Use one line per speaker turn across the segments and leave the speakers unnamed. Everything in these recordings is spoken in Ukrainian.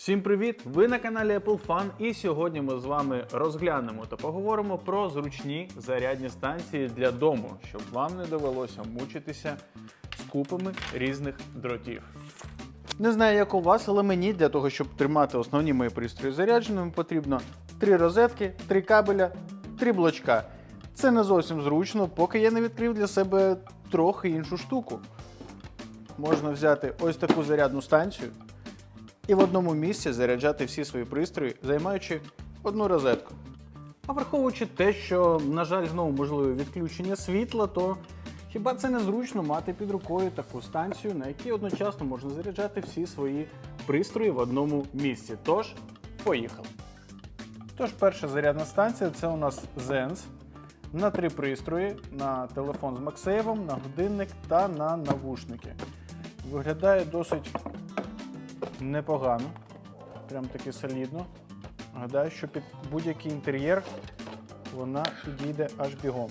Всім привіт! Ви на каналі Apple Fun і сьогодні ми з вами розглянемо та поговоримо про зручні зарядні станції для дому, щоб вам не довелося мучитися з купами різних дротів. Не знаю, як у вас, але мені для того, щоб тримати основні мої пристрої зарядженими, потрібно три розетки, три кабеля, три блочка. Це не зовсім зручно, поки я не відкрив для себе трохи іншу штуку. Можна взяти ось таку зарядну станцію і в одному місці заряджати всі свої пристрої, займаючи одну розетку. А враховуючи те, що, на жаль, знову можливе відключення світла, то хіба це не зручно мати під рукою таку станцію, на якій одночасно можна заряджати всі свої пристрої в одному місці. Тож, поїхали. Тож, перша зарядна станція це у нас Zenz на три пристрої: на телефон з MagSafe, на годинник та на навушники. Виглядає досить непогано, прям таки солідно. Гадаю, що під будь-який інтер'єр вона підійде аж бігом.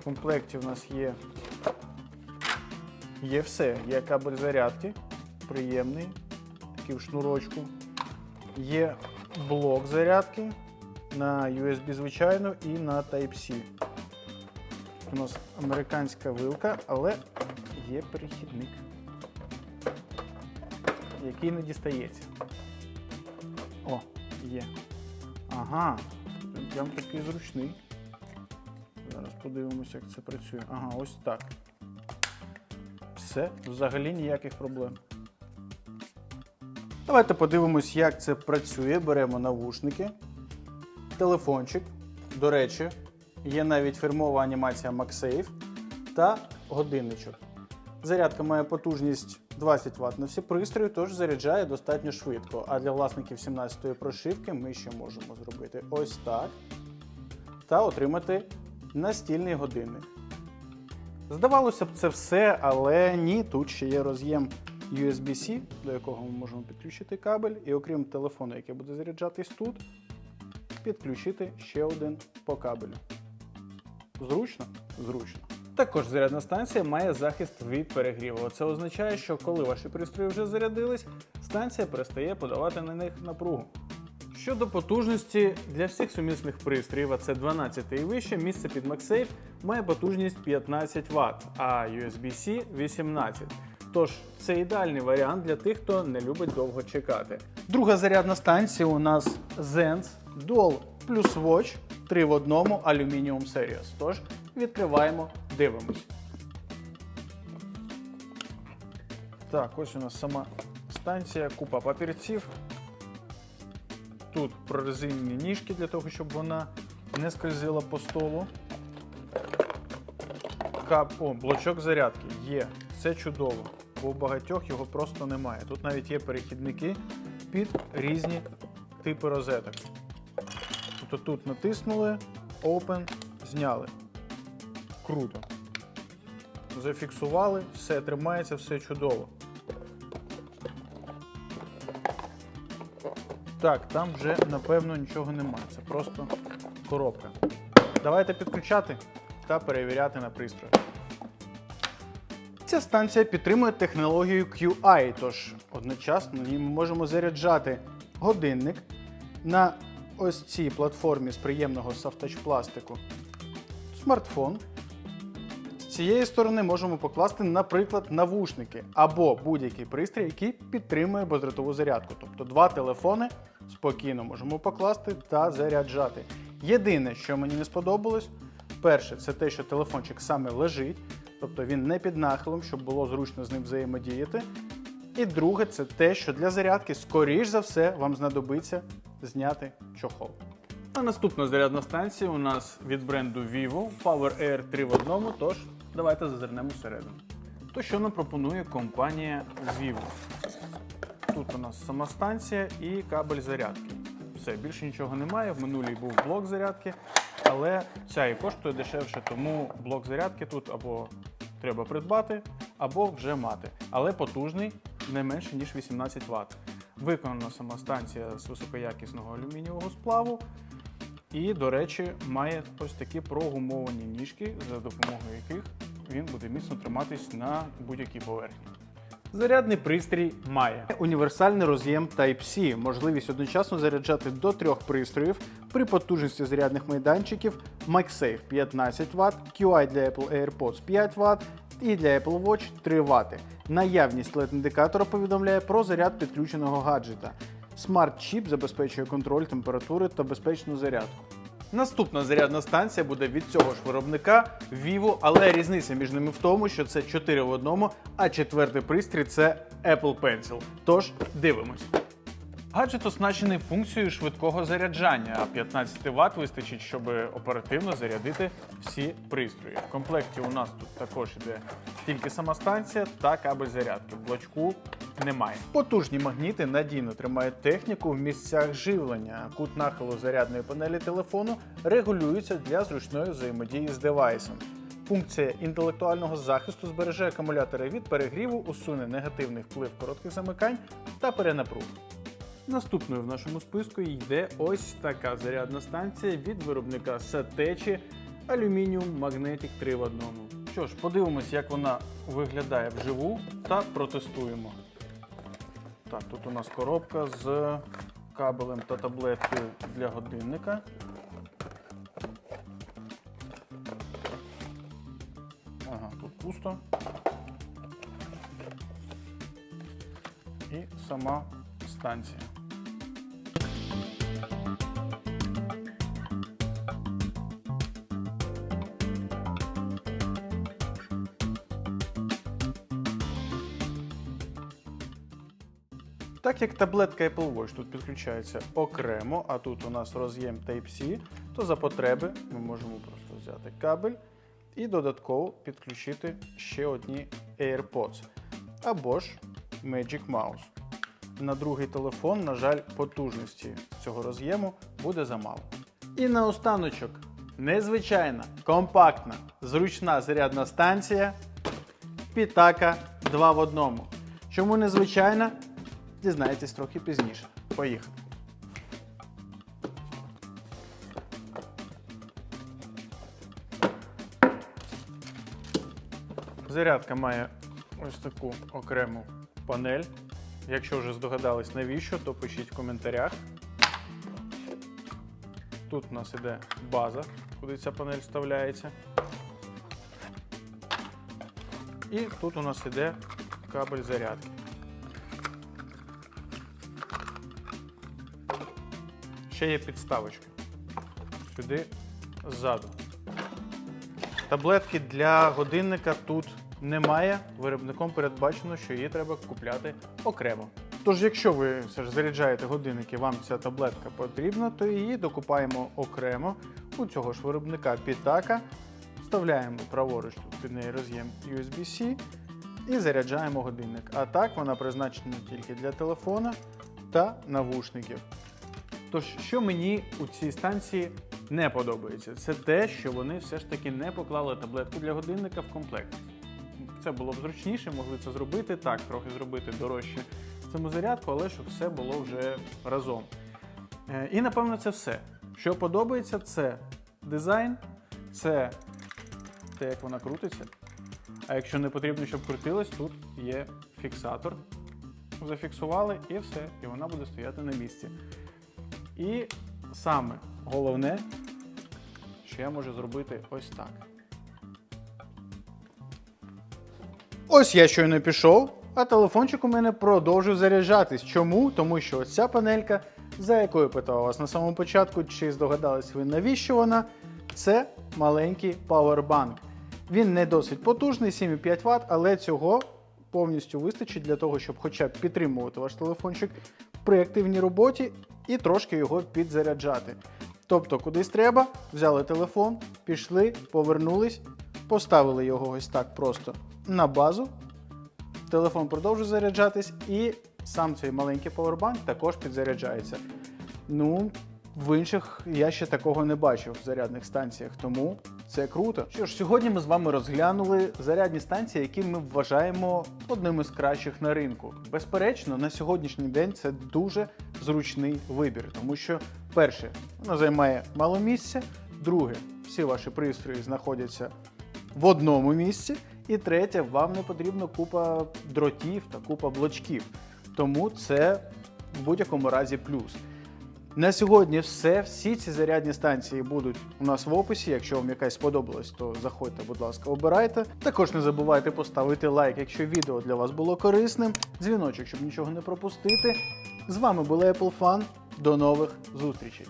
В комплекті в нас є, є все. Є кабель зарядки, приємний, такий в шнурочку. Є блок зарядки на USB звичайно і на Type-C. У нас американська вилка, але є перехідник, який не дістається. О, є. Ага, прям такий зручний. Зараз подивимося, як це працює. Ага, ось так. Все, взагалі ніяких проблем. Давайте подивимось, як це працює. Беремо навушники, телефончик. До речі, є навіть фірмова анімація MagSafe та годинничок. Зарядка має потужність 20 Вт на всі пристрої, тож заряджає достатньо швидко. А для власників 17-ї прошивки ми ще можемо зробити ось так та отримати настільний годинник. Здавалося б, це все, але ні, тут ще є роз'єм USB-C, до якого ми можемо підключити кабель, і окрім телефону, який буде заряджатись тут, підключити ще один по кабелю. Зручно? Зручно. Також зарядна станція має захист від перегріву. Це означає, що коли ваші пристрої вже зарядились, станція перестає подавати на них напругу. Щодо потужності для всіх сумісних пристроїв, а це 12 і вище, місце під MagSafe має потужність 15 Вт, а USB-C 18. Тож це ідеальний варіант для тих, хто не любить довго чекати. Друга зарядна станція у нас Zenz Dual плюс Watch 3 в одному Aluminium Series. Тож відкриваємо, дивимось. Так, ось у нас сама станція, купа папірців. Тут прорезинені ніжки для того, щоб вона не скользила по столу. Кап... О, блочок зарядки є. Це чудово, бо у багатьох його просто немає. Тут навіть є перехідники під різні типи розеток. Тобто тут натиснули, Open, зняли. Круто. Зафіксували, все тримається, все чудово. Так, там вже напевно нічого немає. Це просто коробка. Давайте підключати та перевіряти на пристрої. Ця станція підтримує технологію QI, тож одночасно ми можемо заряджати годинник на ось цій платформі з приємного софтач пластику смартфон. Цієї сторони можемо покласти, наприклад, навушники або будь-який пристрій, який підтримує бездротову зарядку. Тобто два телефони спокійно можемо покласти та заряджати. Єдине, що мені не сподобалось, перше, це те, що телефончик саме лежить, тобто він не під нахилом, щоб було зручно з ним взаємодіяти. І друге, це те, що для зарядки, скоріш за все, вам знадобиться зняти чохол. А наступна зарядна станція у нас від бренду Vivo Power Air 3 в одному, тож давайте зазирнемо всередину. То що нам пропонує компанія Vivo? Тут у нас сама станція і кабель зарядки. Все, більше нічого немає. В минулій був блок зарядки, але ця і коштує дешевше, тому блок зарядки тут або треба придбати, або вже мати. Але потужний не менше, ніж 18 Вт. Виконана сама станція з високоякісного алюмінієвого сплаву. І, до речі, має ось такі прогумовані ніжки, за допомогою яких він буде міцно триматись на будь-якій поверхні. Зарядний пристрій має універсальний роз'єм Type-C, можливість одночасно заряджати до трьох пристроїв при потужності зарядних майданчиків MagSafe 15 Вт, QI для Apple AirPods 5 Вт і для Apple Watch 3 Вт. Наявність LED-індикатора повідомляє про заряд підключеного гаджета. Смарт-чіп забезпечує контроль температури та безпечну зарядку. Наступна зарядна станція буде від цього ж виробника Vivo, але різниця між ними в тому, що це 4 в одному, а четвертий пристрій це Apple Pencil. Тож дивимось. Гаджет оснащений функцією швидкого заряджання, а 15 Вт вистачить, щоб оперативно зарядити всі пристрої. В комплекті у нас тут також іде тільки сама станція та кабель зарядки. В Блочку немає. Потужні магніти надійно тримають техніку в місцях живлення. Кут нахилу зарядної панелі телефону регулюється для зручної взаємодії з девайсом. Функція інтелектуального захисту збереже акумулятори від перегріву, усуне негативний вплив коротких замикань та перенапруг. Наступною в нашому списку йде ось така зарядна станція від виробника Satechi Aluminium Magnetic 3 в одному. Що ж, подивимось, як вона виглядає вживу та протестуємо. Так, тут у нас коробка з кабелем та таблеткою для годинника. Ага, тут пусто. І сама станція. Так як таблетка Apple Watch тут підключається окремо, а тут у нас роз'єм Type-C, то за потреби ми можемо просто взяти кабель і додатково підключити ще одні AirPods або ж Magic Mouse. На другий телефон, на жаль, потужності цього роз'єму буде замало. І наостаночок, незвичайна, компактна, зручна зарядна станція Pitaka 2 в одному. Чому незвичайна? Дізнаєтесь трохи пізніше. Поїхали. Зарядка має ось таку окрему панель. Якщо вже здогадались навіщо, то пишіть в коментарях. Тут у нас іде база, куди ця панель вставляється. І тут у нас іде кабель зарядки. Ще є підставочка. Сюди ззаду. Таблетки для годинника тут немає. Виробником передбачено, що її треба купляти окремо. Тож, якщо ви все ж заряджаєте годинник і вам ця таблетка потрібна, то її докупаємо окремо у цього ж виробника Pitaka. Вставляємо праворуч тут під неї роз'єм USB-C і заряджаємо годинник. А так вона призначена тільки для телефона та навушників. Тож, що мені у цій станції не подобається, це те, що вони все ж таки не поклали таблетку для годинника в комплект. Це було б зручніше, могли це зробити так, трохи зробити дорожче саму зарядку, але щоб все було вже разом. Е, І напевно це все. Що подобається, це дизайн, це те, як вона крутиться. А якщо не потрібно, щоб крутилось, тут є фіксатор. Зафіксували і все, і вона буде стояти на місці. І саме головне, що я можу зробити ось так. Ось я щойно пішов, а телефончик у мене продовжив заряджатись. Чому? Тому що ось ця панелька, за якою питав вас на самому початку, чи здогадались ви, навіщо вона? Це маленький павербанк. Він не досить потужний, 7,5 Вт, але цього повністю вистачить для того, щоб хоча б підтримувати ваш телефончик при активній роботі і трошки його підзаряджати. Тобто, кудись треба, взяли телефон, пішли, повернулись, поставили його ось так просто на базу. Телефон продовжує заряджатись, і сам цей маленький повербанк також підзаряджається. Ну, в інших я ще такого не бачив в зарядних станціях, тому це круто. Що ж, сьогодні ми з вами розглянули зарядні станції, які ми вважаємо одними з кращих на ринку. Безперечно, на сьогоднішній день це дуже зручний вибір, тому що, перше, вона займає мало місця, друге, всі ваші пристрої знаходяться в одному місці. І третє, вам не потрібно купа дротів та купа блочків. Тому це в будь-якому разі плюс. На сьогодні все. Всі ці зарядні станції будуть у нас в описі. Якщо вам якась сподобалась, то заходьте, будь ласка, обирайте. Також не забувайте поставити лайк, якщо відео для вас було корисним. Дзвіночок, щоб нічого не пропустити. З вами була Apple Fan. До нових зустрічей!